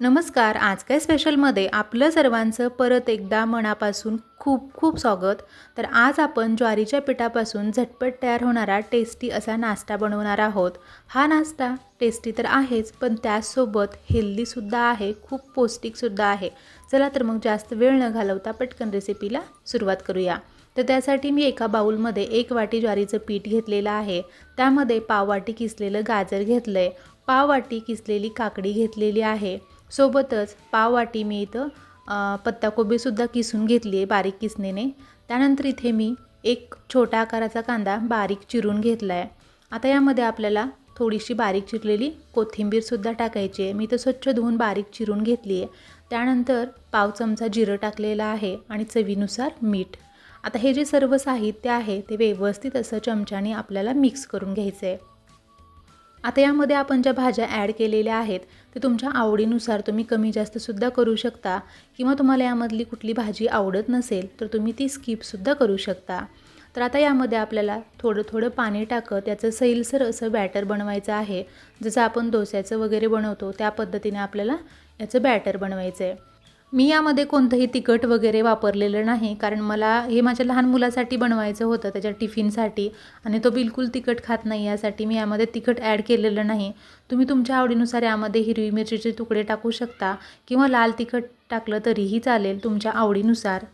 नमस्कार आज काय स्पेशलमध्ये आपलं सर्वांचं परत एकदा मनापासून खूप खूप स्वागत. तर आज आपण ज्वारीच्या पिठापासून झटपट तयार होणारा टेस्टी असा नाश्ता बनवणार आहोत. हा नाश्ता टेस्टी तर आहेच पण त्याचसोबत हेल्दीसुद्धा आहे खूप पौष्टिकसुद्धा आहे. चला तर मग जास्त वेळ न घालवता पटकन रेसिपीला सुरुवात करूया. तर त्यासाठी मी एका बाऊलमध्ये एक वाटी ज्वारीचं पीठ घेतलेलं आहे. त्यामध्ये पाववाटी किसलेलं गाजर घेतलं आहे पाववाटी किसलेली काकडी घेतलेली आहे. सोबतच पाववाटी मी इथं पत्ताकोबीसुद्धा किसून घेतली आहे बारीक किसणीने. त्यानंतर इथे मी एक छोटा आकाराचा कांदा बारीक चिरून घेतला आहे आता यामध्ये आपल्याला थोडीशी बारीक चिरलेली कोथिंबीरसुद्धा टाकायची आहे. मी तर स्वच्छ धुवून बारीक चिरून घेतली आहे. त्यानंतर पाव चमचा जिरं टाकलेला आहे आणि चवीनुसार मीठ. आता हे जे सर्व साहित्य आहे ते व्यवस्थित असं चमच्याने आपल्याला मिक्स करून घ्यायचं आहे आता यामध्ये आपण ज्या भाज्या ॲड केलेल्या आहेत ते तुमच्या आवडीनुसार तुम्ही कमी जास्तसुद्धा करू शकता किंवा तुम्हाला यामधली कुठली भाजी आवडत नसेल तर तुम्ही ती स्किपसुद्धा करू शकता. तर आता यामध्ये आपल्याला थोडं थोडं पाणी टाकत त्याचं सैलसर असं बॅटर बनवायचं आहे. जसं आपण डोस्याचं वगैरे बनवतो त्या पद्धतीने आपल्याला याचं बॅटर बनवायचं आहे मी यामध्ये कोणतंही तिखट वगैरे वापरलेलं नाही कारण मला हे माझ्या लहान मुलासाठी बनवायचं होतं त्याच्या टिफिनसाठी आणि तो बिलकुल तिखट खात नाही यासाठी मी यामध्ये तिखट ॲड केलेलं नाही. तुम्ही तुमच्या आवडीनुसार यामध्ये हिरवी मिरचीचे तुकडे टाकू शकता किंवा लाल तिखट टाकलं तरीही चालेल तुमच्या आवडीनुसार.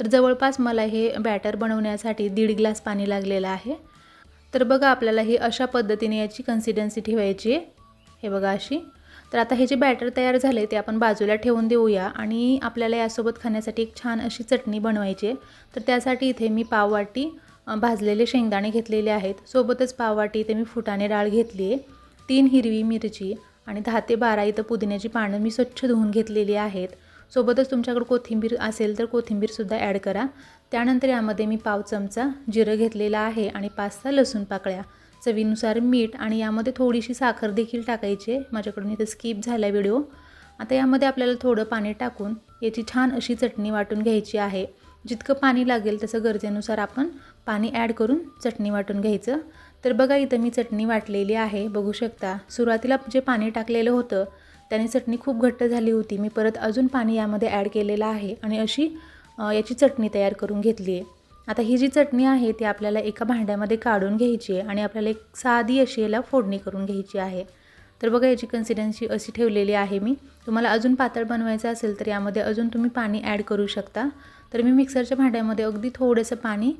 तर जवळपास मला हे बॅटर बनवण्यासाठी दीड ग्लास पाणी लागलेलं आहे. तर बघा आपल्याला हे अशा पद्धतीने याची कन्सिडन्सी ठेवायची आहे. हे बघा अशी. तर आता हे जे बॅटर तयार झाले ते आपण बाजूला ठेवून देऊया आणि आपल्याला यासोबत खाण्यासाठी एक छान अशी चटणी बनवायची आहे. तर त्यासाठी इथे मी पाववाटी भाजलेले शेंगदाणे घेतलेले आहेत. सोबतच पाववाटी इथे मी फुटाणे डाळ घेतली आहे. तीन हिरवी मिरची आणि दहा ते बारा इथं पुदिन्याची पानं मी स्वच्छ धुवून घेतलेली आहेत. सोबतच तुमच्याकडे कोथिंबीर असेल तर कोथिंबीरसुद्धा ॲड करा. त्यानंतर यामध्ये मी पाव चमचा जिरं घेतलेला आहे आणि पाच सहा लसूण पाकळ्या. चवीनुसार मीठ आणि यामध्ये थोडीशी साखर देखील टाकायची आहे. माझ्याकडून इथं स्किप झाला व्हिडिओ आता यामध्ये आपल्याला थोडं पाणी टाकून याची छान अशी चटणी वाटून घ्यायची आहे. जितकं पाणी लागेल तसं गरजेनुसार आपण पाणी ॲड करून चटणी वाटून घ्यायचं. तर बघा इथं मी चटणी वाटलेली आहे. बघू शकता सुरुवातीला जे पाणी टाकलेलं होतं त्याने चटणी खूप घट्ट झाली होती. मी परत अजून पाणी यामध्ये ॲड केलेलं आहे आणि अशी याची चटणी तयार करून घेतली आहे. आता ही जी चटणी आहे ती आपल्याला एका भांड्यामध्ये काढून घ्यायची आहे आणि आपल्याला एक साधी अशी याला फोडणी करून घ्यायची आहे. तर बघा याची कन्सिस्टन्सी अशी ठेवलेली आहे मी. तुम्हाला अजून पातळ बनवायचं असेल तर यामध्ये अजून तुम्ही पाणी ॲड करू शकता. तर मी मिक्सरच्या भांड्यामध्ये अगदी थोडंसं पाणी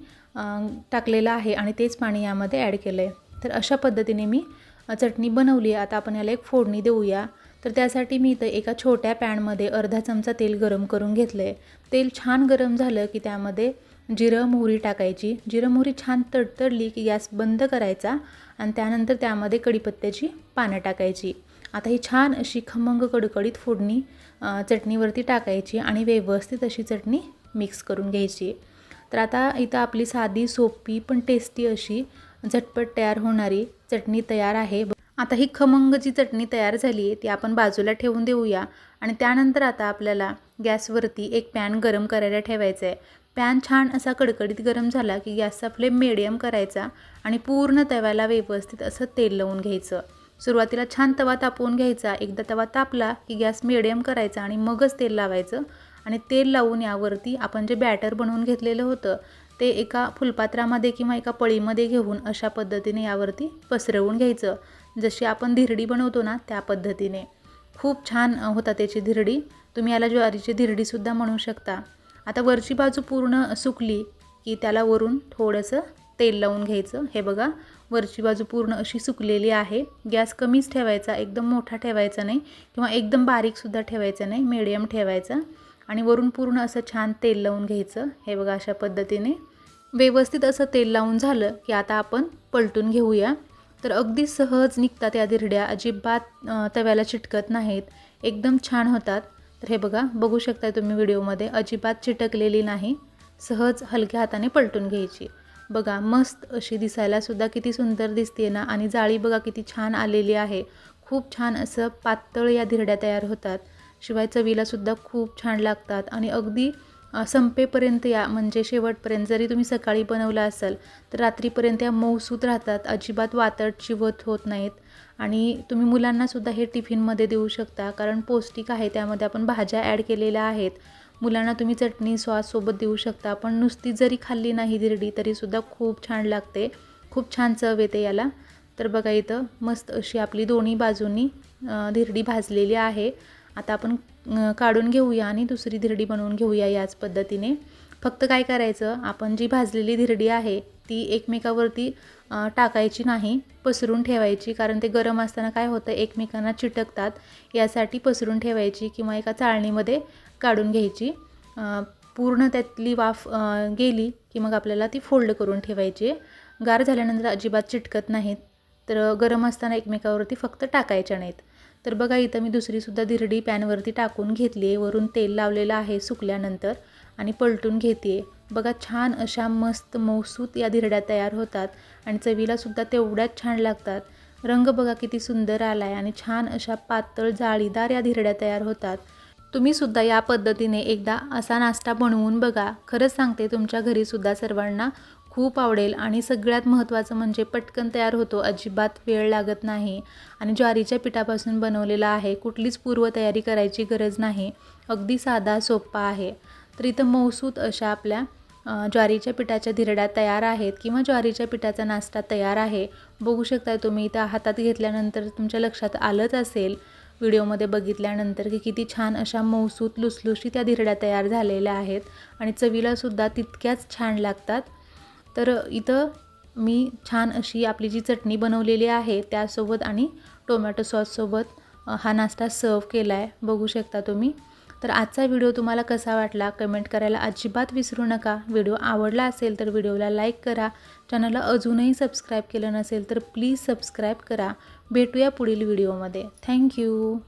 टाकलेलं आहे आणि तेच पाणी यामध्ये ॲड केलं आहे तर अशा पद्धतीने मी चटणी बनवली आहे. आता आपण याला एक फोडणी देऊया. तर त्यासाठी मी इथं एका छोट्या पॅनमध्ये अर्धा चमचा तेल गरम करून घेतलं आहे तेल छान गरम झालं की त्यामध्ये जिरं मोहरी टाकायची. जिरं मोहरी छान तडतडली की गॅस बंद करायचा आणि त्यानंतर त्यामध्ये कढीपत्त्याची पानं टाकायची. आता ही छान अशी खमंग कडकडीत फोडणी चटणीवरती टाकायची आणि व्यवस्थित अशी चटणी मिक्स करून घ्यायची. तर आता इथं आपली साधी सोपी पण टेस्टी अशी झटपट तयार होणारी चटणी तयार आहे. आता ही खमंग जी चटणी तयार झाली आहे ती आपण बाजूला ठेवून देऊया. आणि त्यानंतर आता आपल्याला गॅसवरती एक पॅन गरम करायला ठेवायचं आहे पॅन छान असा कडकडीत गरम झाला की गॅसचा फ्लेम मिडियम करायचा आणि पूर्ण तव्याला व्यवस्थित असं तेल लावून घ्यायचं. सुरुवातीला छान तवा तापवून घ्यायचा. एकदा तवा तापला की गॅस मिडियम करायचा आणि मगच तेल लावायचं. आणि तेल लावून यावरती आपण जे बॅटर बनवून घेतलेलं होतं ते एका फुलपात्रामध्ये किंवा एका पळीमध्ये घेऊन अशा पद्धतीने यावरती पसरवून घ्यायचं. जशी आपण धिरडी बनवतो ना त्या पद्धतीने. खूप छान होता त्याची धिरडी. तुम्ही याला ज्वारीची धिरडीसुद्धा म्हणू शकता. आता वरची बाजू पूर्ण सुकली की त्याला वरून थोडंसं तेल लावून घ्यायचं. हे बघा वरची बाजू पूर्ण अशी सुकलेली आहे. गॅस कमीच ठेवायचा एकदम मोठा ठेवायचा नाही किंवा एकदम बारीकसुद्धा ठेवायचा नाही मिडियम ठेवायचा. आणि वरून पूर्ण असं छान तेल लावून घ्यायचं. हे बघा अशा पद्धतीने. व्यवस्थित असं तेल लावून झालं की आता आपण पलटून घेऊया. तर अगदी सहज निघतात या धिरड्या अजिबात तव्याला चिटकत नाहीत. एकदम छान होतात. तर हे बघा बघू शकता तुम्ही व्हिडिओमध्ये अजिबात चिटकलेली नाही. सहज हलक्या हाताने पलटून घ्यायची. बघा मस्त अशी दिसायलासुद्धा किती सुंदर दिसते ना? आणि जाळी बघा किती छान आलेली आहे. खूप छान असं पातळ या धिरड्या तयार होतात. शिवाय चवीलासुद्धा खूप छान लागतात. आणि अगदी संपेपर्यंत या म्हणजे शेवटपर्यंत जरी तुम्ही सकाळी बनवला असाल तर रात्रीपर्यंत या मऊसूत राहतात अजिबात वातट चिवत होत नाहीत. आणि तुम्ही मुलांनासुद्धा हे टिफिनमध्ये देऊ शकता कारण पौष्टिक आहे त्यामध्ये आपण भाज्या ॲड केलेल्या आहेत. मुलांना तुम्ही चटणी सॉससोबत देऊ शकता पण नुसती जरी खाल्ली नाही धिरडी तरीसुद्धा खूप छान लागते. खूप छान चव येते याला. तर बघा इथं मस्त अशी आपली दोन्ही बाजूंनी धिरडी भाजलेली आहे. आता आपण काढून घेऊया आणि दुसरी धिरडी बनवून घेऊया याच पद्धतीने. फक्त काय करायचं आपण जी भाजलेली धिरडी आहे ती एकमेकावरती टाकायची नाही पसरून ठेवायची. कारण ते गरम असताना काय होतं एकमेकांना चिटकतात. यासाठी पसरून ठेवायची किंवा एका चाळणीमध्ये काढून घ्यायची. पूर्ण त्यातली वाफ गेली की मग आपल्याला ती फोल्ड करून ठेवायची. गार झाल्यानंतर अजिबात चिटकत नाहीत. तर गरम असताना एकमेकावरती फक्त टाकायच्या नाहीत. तर बघा इथं मी दुसरीसुद्धा धिरडी पॅनवरती टाकून घेतली आहे वरून तेल लावलेलं आहे सुकल्यानंतर आणि पलटून घेते बघा छान अशा मस्त मौसूत या धिरड्या तयार होतात आणि चवीलासुद्धा तेवढ्याच छान लागतात. रंग बघा किती सुंदर आला आहे आणि छान अशा पातळ जाळीदार या धिरड्या तयार होतात. तुम्ही सुद्धा या पद्धतीने एकदा असा नाश्ता बनवून बघा. खरंच सांगते तुमच्या घरीसुद्धा सर्वांना खूप आवडेल. आणि सगळ्यात महत्त्वाचं म्हणजे पटकन तयार होतो. अजिबात वेळ लागत नाही. आणि ज्वारीच्या पिठापासून बनवलेला आहे. कुठलीच पूर्वतयारी करायची गरज नाही. अगदी साधा सोपा आहे. तर इथं मौसूत अशा आपल्या ज्वारीच्या पिठाच्या धिरड्या तयार आहेत किंवा ज्वारीच्या पिठाचा नाश्ता तयार आहे. बघू शकता तुम्ही इथं हातात घेतल्यानंतर तुमच्या लक्षात आलंच असेल. व्हिडिओमध्ये बघितल्यानंतर की किती छान अशा मौसूत लुसलुशी त्या धिरड्या तयार झालेल्या आहेत. आणि चवीलासुद्धा तितक्याच छान लागतात. तर इथं मी छान अशी आपली जी चटणी बनवलेली आहे त्यासोबत आणि टोमॅटो सॉससोबत हा नाश्ता सर्व केला आहे बघू शकता तुम्ही. तर आजचा व्हिडिओ तुम्हाला कसा वाटला कमेंट करायला अजिबात विसरू नका. व्हिडिओ आवडला असेल तर व्हिडिओला लाईक करा. चॅनलला अजूनही सबस्क्राईब केलं नसेल तर प्लीज सबस्क्राईब करा. भेटूया पुढील व्हिडिओमध्ये. थँक्यू